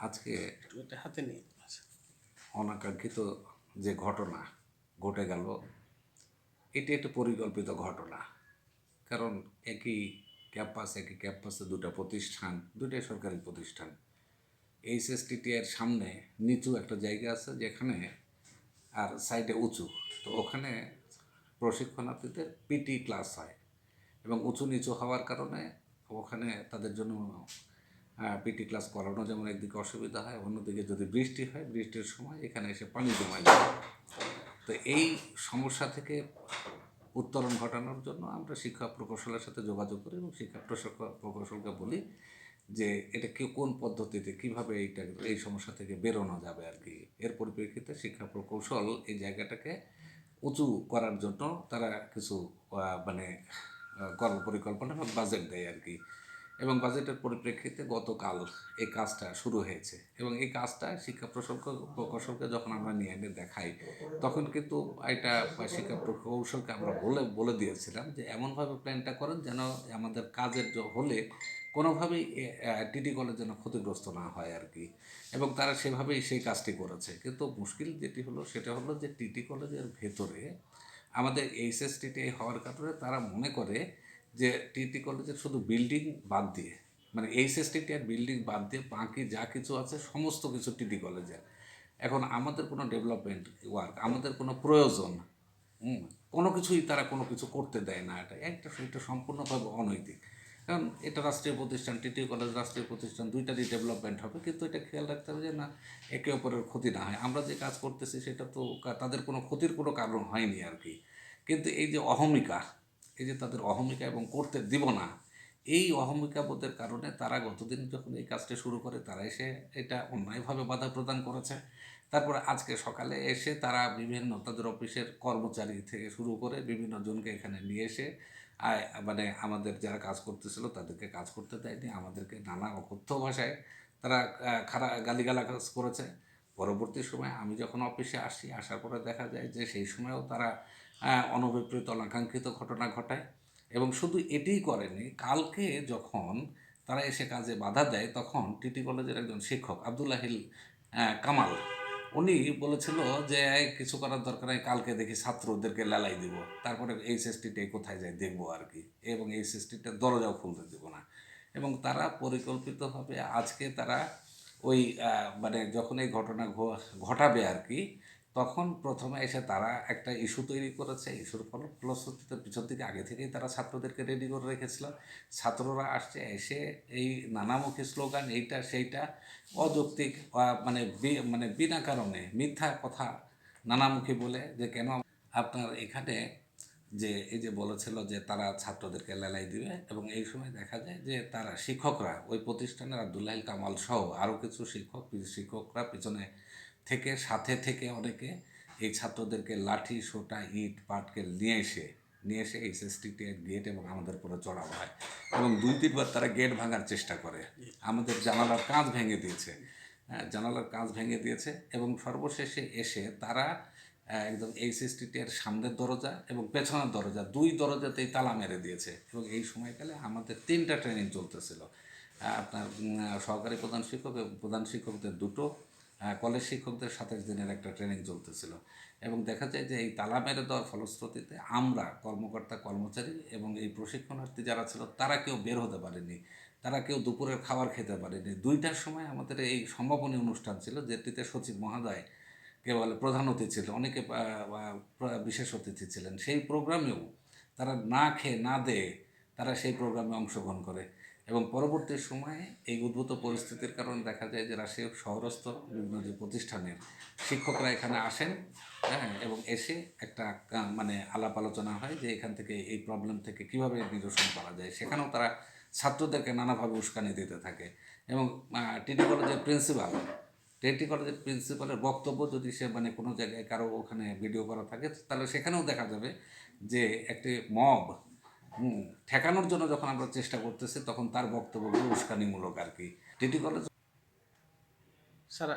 আজকে হাতে নিয়ে আচ্ছা। অনাকাঙ্ক্ষিত যে ঘটনা ঘটে গেল এটি একটা পরিকল্পিত ঘটনা। কারণ একই ক্যাম্পাস একই ক্যাম্পাসে দুটো প্রতিষ্ঠান দুটাই সরকারি প্রতিষ্ঠান। এইচএসটিটি এর সামনে নিচু একটা জায়গা আছে যেখানে আর সাইডে উঁচু। তো ওখানে প্রশিক্ষণার্থীদের পিটি ক্লাস হয় এবং উঁচু নিচু হওয়ার কারণে ওখানে তাদের জন্য পিটি ক্লাস করানো যেমন একদিকে অসুবিধা হয় অন্যদিকে যদি বৃষ্টি হয় বৃষ্টির সময় এখানে এসে পানি জমা যায় তো এই সমস্যা থেকে উত্তরণ ঘটানোর জন্য আমরা শিক্ষা প্রকৌশলের সাথে যোগাযোগ করি এবং শিক্ষা প্রকৌশলকে বলি যে এটা কি কোন পদ্ধতিতে কীভাবে এইটা এই সমস্যা থেকে বেরোনো যাবে আর কি। এর পরিপ্রেক্ষিতে শিক্ষা প্রকৌশল এই জায়গাটাকে উঁচু করার জন্য তারা কিছু মানে আহ, কর্ম পরিকল্পনা বা বাজেট দেয় আর কি। এবং বাজেটের পরিপ্রেক্ষিতে গতকাল এই কাজটা শুরু হয়েছে। এবং এই কাজটা শিক্ষা প্রকৌশল প্রকৌশলকে যখন আমরা নিয়ে এনে দেখাই, তখন কিন্তু এটা শিক্ষা প্রকৌশলকে আমরা বলে বলে দিয়েছিলাম যে এমনভাবে প্ল্যানটা করেন যেন আমাদের কাজের হলে কোনোভাবেই টিটি কলেজ যেন ক্ষতিগ্রস্ত না হয় আর কি। এবং তারা সেভাবেই সেই কাজটি করেছে। কিন্তু মুশকিল যেটি হলো, সেটা হলো যে টিটি কলেজের ভেতরে আমাদের এইচএসটিটি হওয়ার কারণে তারা মনে করে যে টিটি কলেজের শুধু বিল্ডিং বাদ দিয়ে মানে এইচএসটিটি আর বিল্ডিং বাদ দিয়ে বাকি যা কিছু আছে সমস্ত কিছু টিটি কলেজের এখন আমাদের কোনো ডেভেলপমেন্ট ওয়ার্ক আমাদের কোনো প্রয়োজন কোনো কিছুই তারা কোনো কিছু করতে দেয় না এটা। একটা এটা সম্পূর্ণভাবে অনৈতিক। কারণ এটা রাষ্ট্রীয় প্রতিষ্ঠান টিটি কলেজ রাষ্ট্রীয় প্রতিষ্ঠান, দুইটারই ডেভেলপমেন্ট হবে, কিন্তু এটা খেয়াল রাখতে হবে যে না, একে অপরের ক্ষতি না হয়। আমরা যে কাজ করতেছি সেটা তো তাদের কোনো ক্ষতির কোনো কারণ হয়নি আর কি। কিন্তু এই যে অহমিকা এই যে তাদের অহমিকা এবং করতে দিব না, এই অহমিকা বোধের কারণে তারা গতদিন যখন এই কাজটা শুরু করে, তারা এসে এটা অন্যায়ভাবে বাধা প্রদান করেছে। তারপরে আজকে সকালে এসে তারা বিভিন্ন তাদের অফিসের কর্মচারী থেকে শুরু করে বিভিন্ন জনকে এখানে নিয়ে এসে মানে আমাদের যারা কাজ করতেছিল তাদেরকে কাজ করতে দেয়নি, আমাদেরকে নানা অকথ্য ভাষায় তারা খারাপ গালিগালাজ করেছে। পরবর্তী সময় আমি যখন অফিসে আসি, আসার পরে দেখা যায় যে সেই সময়েও তারা অনভিপ্রেত, অনাকাঙ্ক্ষিত ঘটনা ঘটায় এবং শুধু এটিই করেনি, কালকে যখন তারা এসে কাজে বাধা দেয়, তখন টিটি কলেজের একজন শিক্ষক, আবদুল্লাহিল কামাল, উনি বলেছিল যে কিছু করার দরকার নেই, কালকে দেখি ছাত্রদেরকে লেলাই দিব, তারপরে এইচএসটিতে কোথায় যায় দেখব আর কি, এবং এইচএসটিতে দরজাও খুলতে দেবো না। এবং তারা পরিকল্পিতভাবে আজকে তারা ওই মানে যখন এই ঘটনা ঘটাবে আর কি তখন প্রথমে এসে তারা একটা ইস্যু তৈরি করেছে। ইস্যুর ফল ফলশ্রুতিতে পিছন থেকে আগে থেকেই তারা ছাত্রদেরকে রেডি করে রেখেছিল। ছাত্ররা আসছে, এসে এই নানামুখী স্লোগান এইটা, সেইটা, অযৌক্তিক মানে মানে বিনা কারণে মিথ্যা কথা নানামুখী বলে যে কেন আপনার এখানে যে, এই যে বলেছিল যে তারা ছাত্রদেরকে লেলাই দিবে এবং এই সময় দেখা যায় যে তারা শিক্ষকরা, ওই প্রতিষ্ঠানের আবদুল্লাহিল কামাল সহ আরও কিছু শিক্ষক, শিক্ষকরা পিছনে থেকে সাথে থেকে অনেকে এই ছাত্রদেরকে লাঠি সোটা ইট পাটকে নিয়ে এসে নিয়ে এসে এইচএসটিটি গেট এবং আমাদের উপরে চড়ানো হয় এবং দুই তিনবার তারা গেট ভাঙার চেষ্টা করে। আমাদের জানালার কাঁচ ভেঙে দিয়েছে। হ্যাঁ, জানালার কাঁচ ভেঙে দিয়েছে এবং সর্বশেষে এসে তারা একদম এইচএসটিটি এর সামনের দরজা এবং পেছনের দরজা দুই দরজাতেই তালা মেরে দিয়েছে এবং এই সময়কালে আমাদের তিনটা ট্রেনিং চলতেছিল। আপনার সহকারী প্রধান শিক্ষক এবং প্রধান শিক্ষকদের দুটো কলেজ শিক্ষকদের সাতাশ দিনের একটা ট্রেনিং চলতেছিল। এবং দেখা যায় যে এই তালা মেরে দেওয়ার ফলশ্রুতিতে আমরা কর্মকর্তা, কর্মচারী এবং এই প্রশিক্ষণার্থী যারা ছিল, তারা কেউ বের হতে পারেনি। তারা কেউ দুপুরের খাবার খেতে পারেনি। দুইটার সময় আমাদের এই সমাপনী অনুষ্ঠান ছিল, যেটিতে সচিব মহোদয় কে বলে, প্রধান অতিথি ছিল অনেকে বিশেষ অতিথি ছিলেন। সেই প্রোগ্রামেও তারা না খেয়ে, না দেয়ে তারা সেই প্রোগ্রামে অংশগ্রহণ করে। এবং পরবর্তী সময়ে এই উদ্ভূত পরিস্থিতির কারণে দেখা যায় যে রাশিয়া শহরস্থ বিভিন্ন যে প্রতিষ্ঠানের শিক্ষকরা এখানে আসেন হ্যাঁ এবং এসে একটা মানে আলাপ আলোচনা হয় যে এখান থেকে এই প্রবলেম থেকে কীভাবে নিরসন করা যায়। সেখানেও তারা ছাত্রদেরকে নানাভাবে উস্কানি দিতে থাকে। এবং টিটি কলেজের প্রিন্সিপাল টিটি কলেজের প্রিন্সিপালের বক্তব্য যদি সে মানে কোনো জায়গায় কারও ওখানে ভিডিও করা থাকে, তাহলে সেখানেও দেখা যাবে যে একটি মব ঠেকানোর জন্য যখন আমরা চেষ্টা করতেছি, তখন তার বক্তব্যগুলো উস্কানিমূলক আর কি। TT college sir